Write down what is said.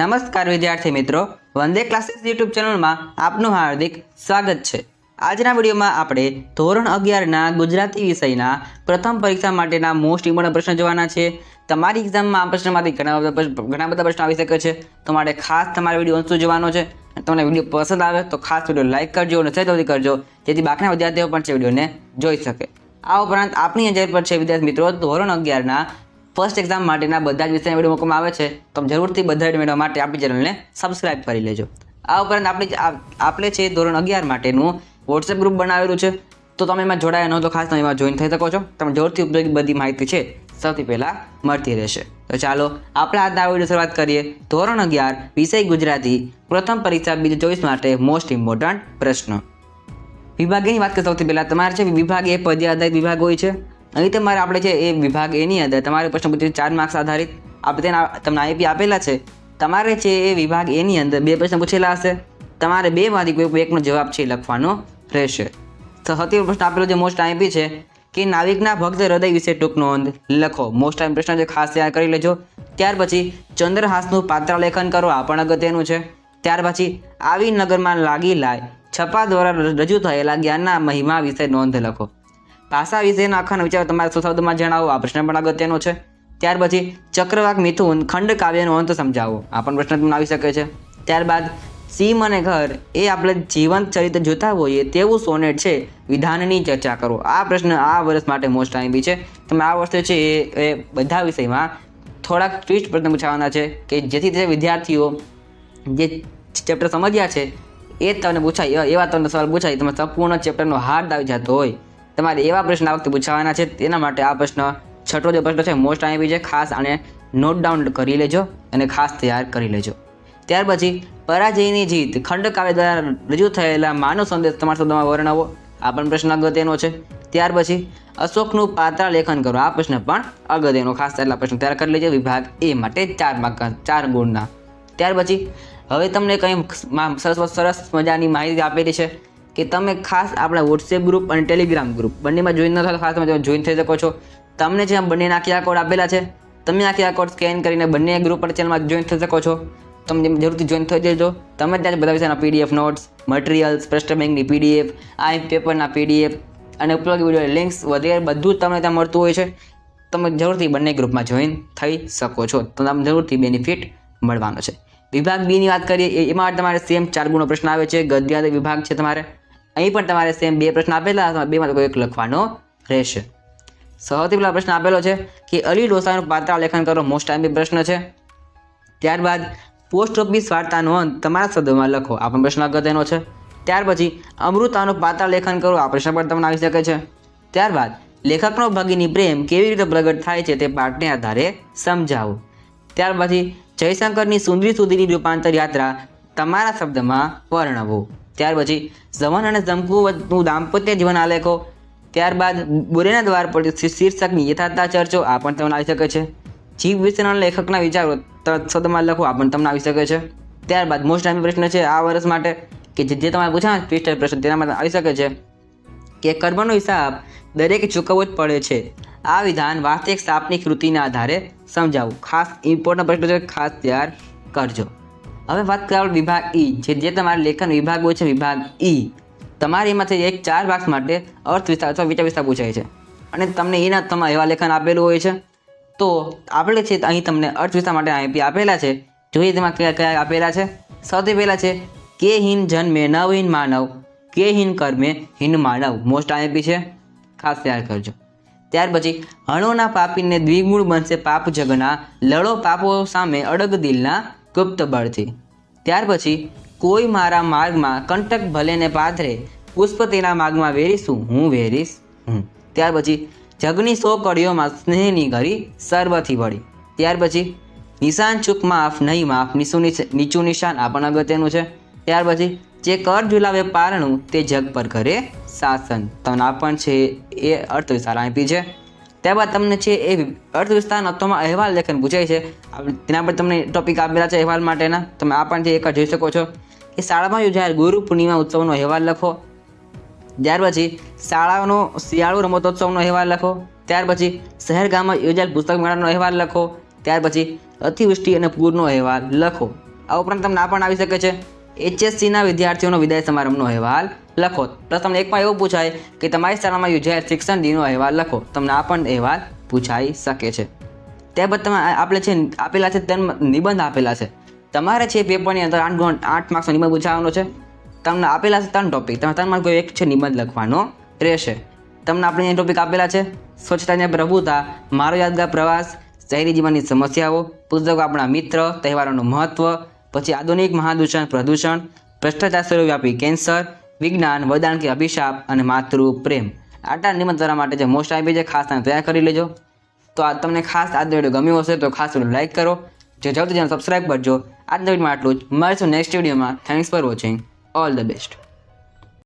નમસ્કાર વિદ્યાર્થી મિત્રો. વંદે ક્લાસીસ યુટ્યુબ ચેનલમાં આપનું હાર્દિક સ્વાગત છે. આજના વિડીયોમાં આપણે ધોરણ અગિયારના ગુજરાતી વિષયના પ્રથમ પરીક્ષા માટેના મોસ્ટ ઇમ્પોર્ટન્ટ પ્રશ્ન જોવાના છે. તમારી એક્ઝામમાં આ પ્રશ્નમાંથી ઘણા બધા ઘણા બધા પ્રશ્નો આવી શકે છે. તો માટે ખાસ તમારે વીડિયો અંત જોવાનો છે. તમને વીડિયો પસંદ આવે તો ખાસ વીડિયો લાઇક કરજો અને જરૂરથી કરજો. જેથી બાકીના વિદ્યાર્થીઓ પણ છે વિડીયોને જોઈ શકે. આ ઉપરાંત આપણી અંજાર પર છે વિદ્યાર્થી મિત્રો ધોરણ અગિયારના ફર્સ્ટ એક્ઝામ માટેના બધા જ વિષયના વીડિયો મૂકવામાં આવે છે. તો જરૂરથી બધા જ મેળવવા માટે આપણી ચેનલને સબસ્ક્રાઇબ કરી લેજો. આ ઉપરાંત આપણી આપણે છે ધોરણ અગિયાર માટેનું વોટ્સએપ ગ્રુપ બનાવેલું છે. તો તમે એમાં જોડાયા ન તો ખાસ તમે એમાં જોઈન થઈ શકો છો. તમે જરૂરથી ઉપયોગી બધી માહિતી છે સૌથી પહેલાં મળતી રહેશે. તો ચાલો આપણે આજના વીડિયો શરૂઆત કરીએ. ધોરણ અગિયાર, વિષય ગુજરાતી, પ્રથમ પરીક્ષા, બીજી ચોવીસ માટે મોસ્ટ ઇમ્પોર્ટન્ટ પ્રશ્ન. વિભાગની વાત કરીએ સૌથી પહેલાં, તમારે છે વિભાગ એ પદ્ય આધારિત વિભાગ હોય છે. અહીં તમારે આપણે છે એ વિભાગ એની અંદર તમારે પ્રશ્ન પૂછે ચાર માર્ક્સ આધારિત આપણે તેના તમને આઈપી આપેલા છે. તમારે છે એ વિભાગ એની અંદર બે પ્રશ્ન પૂછેલા હશે. તમારે બેમાંથી કોઈ એકનો જવાબ છે લખવાનો રહેશે. તો સૌથી પ્રશ્ન આપેલો જે મોસ્ટ આઈપી છે કે નાવિકના ભક્ત હૃદય વિશે ટૂંક નોંધ લખો. મોસ્ટ આઈપી પ્રશ્ન છે ખાસ તૈયાર કરી લેજો. ત્યાર પછી ચંદ્રહાસનું પાત્ર લેખન કરો. આ પણ અગત્યનું છે. ત્યાર પછી આવી નગરમાં લાગી લાય. છપા દ્વારા રજૂ થયેલા જ્ઞાનના મહિમા વિશે નોંધ લખો. ભાષા વિશેના આખાના વિચારો તમારા સુશબ્દમાં જણાવો. આ પ્રશ્ન પણ અગત્યનો છે. ત્યાર પછી ચક્રવાક મિથુન ખંડ કાવ્યનો અંત સમજાવો. આ પણ પ્રશ્ન તમને આવી શકે છે. ત્યારબાદ સીમ અને ઘર એ આપણે જીવંત ચરિત્ર જોતા હોઈએ તેવું સોનેટ છે. વિધાનની ચર્ચા કરો. આ પ્રશ્ન આ વર્ષ માટે મોસ્ટ આઈબી છે. તમે આ વર્ષે છે એ બધા વિષયમાં થોડાક ટ્વિસ્ટ પ્રશ્ન પૂછાવાના છે કે જેથી તે વિદ્યાર્થીઓ જે ચેપ્ટર સમજ્યા છે એ તમને પૂછાય. એવા તમને સવાલ પૂછાય. તમે સંપૂર્ણ ચેપ્ટરનો હાર્ડ આવી જતો હોય. તમારે એવા પ્રશ્ન આ વખતે પૂછાવાના છે, તેના માટે આ પ્રશ્ન છઠ્ઠો જે પ્રશ્ન છે મોસ્ટ ટાઈમ છે, ખાસ આને નોટ ડાઉન કરી લેજો અને ખાસ તૈયાર કરી લેજો. ત્યાર પછી પરાજયની જીત ખંડકાવ્ય દ્વારા રજૂ થયેલા માનવ સંદેશ તમારા શબ્દમાં વર્ણવો, આ પણ પ્રશ્ન અગત્યનો છે. ત્યાર પછી અશોકનું પાત્ર લેખન કરો, આ પ્રશ્ન પણ અગત્યનો. ખાસ એટલા પ્રશ્ન તૈયાર કરી લેજો, વિભાગ એ માટે ચાર માર્ક, ચાર ગુણના. ત્યાર પછી હવે તમને કંઈ સરસ સરસ મજાની માહિતી આપેલી છે. કે તમે ખાસ આપણા વોટ્સએપ ગ્રુપ અને ટેલિગ્રામ ગ્રુપ બંનેમાં જોઈન ન થાય ખાસ તમે જોઈન થઈ શકો છો. તમને જે આ બંનેના આખી કોડ આપેલા છે. તમે આખી કોડ સ્કેન કરીને બંને ગ્રુપ અને ચેનલમાં જોઈન થઈ શકો છો. તમે જરૂરથી જોઈન થઈ જજો. તમે ત્યાં બધા વિશેના પીડીએફ નોટ્સ મટીરિયલ્સ પ્રશ્ન બેંકની પીડીએફ આઈ પેપરના પીડીએફ અને ઉપલબ્ધ વીડિયો લિંક્સ વગેરે બધું તમને ત્યાં મળતું હોય છે. તમે જરૂરથી બંને ગ્રુપમાં જોઈન થઈ શકો છો. તો તમને જરૂરથી બેનિફિટ મળવાનો છે. વિભાગ બીની વાત કરીએ એમાં તમારે સેમ ચાર ગુણો પ્રશ્ન આવે છે. ગદ્યાદ વિભાગ છે તમારે. અહીં પણ તમારે સેમ બે પ્રશ્ન આપેલા બેમાં કોઈ એક લખવાનો રહેશે. સૌથી પહેલા પ્રશ્ન આપેલો છે કે અલી ડોસાનું પાત્ર લેખન કરો મોસ્ટ ટાઈમ પ્રશ્ન છે. ત્યારબાદ પોસ્ટ ઓફિસ વાર્તાનો અંત તમારા શબ્દમાં લખો. આ પણ પ્રશ્ન અગત્યનો છે. ત્યાર પછી, અમૃતાનું પાત્ર લેખન કરો. આ પ્રશ્ન પણ તમને આવી શકે છે. ત્યારબાદ, લેખકનો ભગીની પ્રેમ કેવી રીતે પ્રગટ થાય છે તે પાઠને આધારે સમજાવો. ત્યાર પછી જયશંકરની સુંદરી સુધીની રૂપાંતર યાત્રા તમારા શબ્દમાં વર્ણવો. ત્યાર પછી ઝવન અને જમકુનું દાંપત્ય જીવન આલેખો ત્યારબાદ બુરેના દ્વાર પર શીર્ષકની યથાર્થતા ચર્ચો આ પણ તમને આવી શકે છે. જીવ વિશેના લેખકના વિચારો તરત શબ્દમાં લખો, આ પણ તમને આવી શકે છે. ત્યારબાદ મોસ્ટ ટાઈમ પ્રશ્ન છે આ વર્ષ માટે કે જે તમારે પૂછાય ટ્વિસ્ટર પ્રશ્ન તેના માટે આવી શકે છે. કે કર્મનો હિસાબ દરેકે ચૂકવવો જ પડે છે. આ વિધાન વાસ્તવિક સાપની કૃતિના આધારે સમજાવું. ખાસ ઇમ્પોર્ટન્ટ પ્રશ્ન છે, ખાસ તૈયાર કરજો. હવે વાત કરાવ વિભાગ ઈ, જે જે તમારા લેખન વિભાગ છે, વિભાગ ઈ. તમારે એમાંથી એક ચાર માર્ક્સ માટે અર્થ વિસ્તાર અથવા વિચાર વિસ્તાર પૂછાય છે. અને તમને એના તમારા એવા લેખન આપેલું હોય છે. તો આપણે છે, અહીં તમને અર્થ વિસ્તાર માટે આઈપી આપેલા છે. જોઈએ તેમાં કયા કયા આપેલા છે. સૌથી પહેલાં છે, કે હિન જન્મે નવહીન માનવ, કે હિન કર્મે હિન માનવ. મોસ્ટ આઈપી છે. ખાસ તૈયાર કરજો. ત્યાર પછી હણોના પાપીને દ્વિગુણ બનશે પાપ જગના, લડો પાપો સામે અડગ દિલના ગુપ્ત બળથી. ત્યાર પછી કોઈ મારા માર્ગમાં કંટક ભલેને પાથરે, પુષ્પ તેના માર્ગમાં વેરીશું, હું વેરીશ, હું. ત્યાર પછી જગની સો કડીઓમાં સ્નેહની ઘરી સર્વથી વળી. ત્યાર પછી નિશાન ચૂક માફ નહીં માફ નીચું નીચું નિશાન આ પણ અગત્યનું છે. ત્યાર પછી જે કર ઝુલાવે પારણું તે જગ પર કરે શાસન. તમને આ પણ છે એ અર્થ વિસ્તાર આપી છે. ત્યારબાદ તમને છે એ અર્થ વિસ્તારના અહેવાલ લેખન પૂછાય છે. તેના પર તમને ટોપિક આપેલા છે અહેવાલ માટેના. તમે આ પણ એક જોઈ શકો છો કે શાળામાં યોજાયેલ ગુરુ પૂર્ણિમા ઉત્સવનો અહેવાલ લખો. ત્યાર પછી શાળાનો શિયાળુ રમતોત્સવનો અહેવાલ લખો. ત્યાર પછી શહેર ગામમાં યોજાયેલ પુસ્તક મેળાનો અહેવાલ લખો. ત્યાર પછી અતિવૃષ્ટિ અને પૂરનો અહેવાલ લખો. આ ઉપરાંત તમને આ પણ આવી શકે છે. એચએસસીના વિદ્યાર્થીઓનો વિદાય સમારંભનો અહેવાલ લખો. પ્લસ એકમાં એવું પૂછાય કે તમારી શાળામાં યોજાયેલ શિક્ષણ દિનનો અહેવાલ લખો. તમને આ પણ અહેવાલ પૂછાઈ શકે છે. ત્યારબાદ તમે આપણે છે, આપેલા છે, તેમ નિબંધ આપેલા છે. તમારે છે પેપરની અંદર આઠ ગુણ, આઠ માર્ક્સનો નિબંધ પૂછાવાનો છે. તમને આપેલા છે ત્રણ ટોપિક તમે ત્રણમાં કોઈ એક છે નિબંધ લખવાનો રહેશે. તમને આપણે ટોપિક આપેલા છે. સ્વચ્છતાની પ્રભુતા, મારો યાદગાર પ્રવાસ, શહેરી જીવનની સમસ્યાઓ, પુસ્તકો આપણા મિત્ર, તહેવારોનું મહત્વ પછી આધુનિક મહાદૂષણ, પ્રદૂષણ, ભ્રષ્ટાચાર સર્વવ્યાપી કેન્સર, વિજ્ઞાન વરદાન કે અભિશાપ અને માતૃ પ્રેમ આટલા નિમંત્રણ તમારા માટે જે મોસ્ટ આપી છે ખાસ તમે તૈયાર કરી લેજો. તો આ તમને ખાસ આજનો વીડિયો ગમ્યો હશે તો ખાસ વીડિયો લાઈક કરો. જે જલ્દી ચેનલ સબસ્ક્રાઈબ કરજો. આજના વિડીયોમાં આટલું જ. મળીશું નેક્સ્ટ વિડીયોમાં thanks for watching all the best